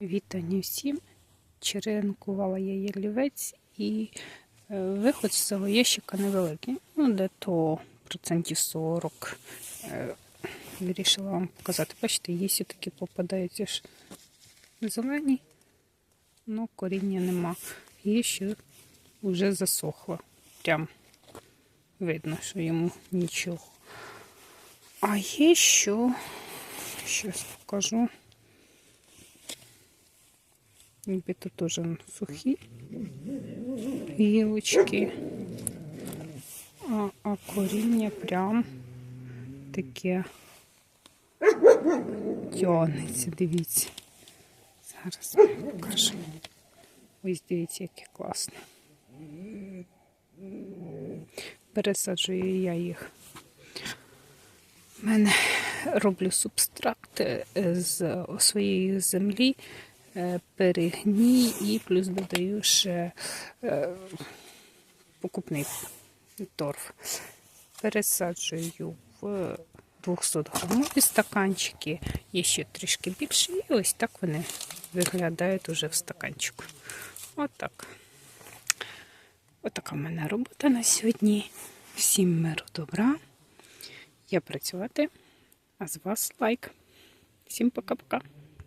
Вітання всім. Черенкувала я ялівець і е, виход з цього ящика невеликий. Ну, де то процентів 40. Е, Вирішила вам показати. Бачите, є такі попадаються ж зелені, але коріння нема. Є що вже засохло. Прям видно, що йому нічого. А є що, щось покажу. Нібито теж сухі гілочки, а, а коріння прям таке тягнеться, дивіться. Зараз вам покажу. Ось дивіться, яке класно. Пересаджую я їх. У мене роблю субстракт з своєї землі перегній і плюс додаю ще е, покупний торф. Пересаджую в 200 грамові стаканчики, є ще трішки більше, і ось так вони виглядають уже в стаканчику. Отак. Отака в мене робота на сьогодні. Всім миру добра. Я працювати, а з вас лайк. Всім пока-пока.